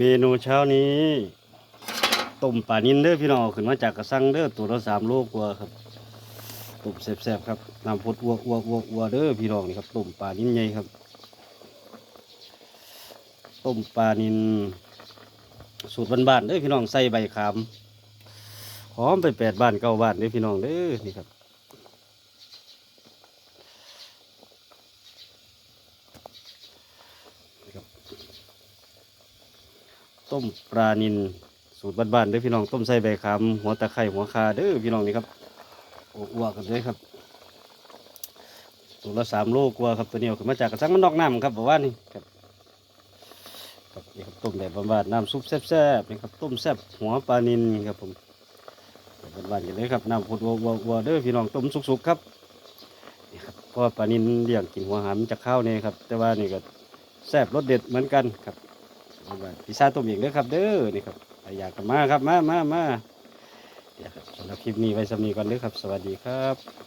เมนูเช้านี้ต้มปลานินเด้อพี่น้องขึ้นมาจากกระสังเด้อตัวละสามโลกว่าครับต้มแซ่บๆครับน้ำพดอ้วกอ้วกอ้วกอ้วกเด้อพี่น้องนี่ครับต้มปลานินใหญ่ครับต้มปลานินสูตรบ้านๆเด้อพี่น้องใส่ใบขามหอมไปแปดบ้านเก้าบ้านเด้อพี่น้องเด้อนี่ครับนี่ครับ ต้มปลานินสูตรบ้านๆเด้อพี่น้องต้มใส่ใบขามหัวตะไคร้หัวคาเด้อพี่น้องนี่ครับอ้วกกันเลยครับตัวละสามโลกว่าครับตัวเนี้เอาขึ้นมาจากกระชังมันนอกน้ำครับบอกว่านี่ครับครับนี่ครับต้มแบบบ้านๆน้ำซุปแซ่บๆนี่ครับต้มแซ่บหัวปลานินครับผมบ้านๆกันเลยครับน้ำพดวัววัววัวเด้อพี่น้องต้มสุกๆครับนี่ครับเพราะปลานินเลี้ยงกินหัวหามนจะข้าวเนี่ยครับ แต่ว่านี่ก็แซ่บรสเด็ดเหมือนกันครับ พิซซ่าต้มเองเด้อครับ เด้อนี่ครับอยากมาครับมามามาเดี๋ยวครับสำหรับคลิปนี้ไว้สำนีก่อนเด้อครับ สวัสดีครับ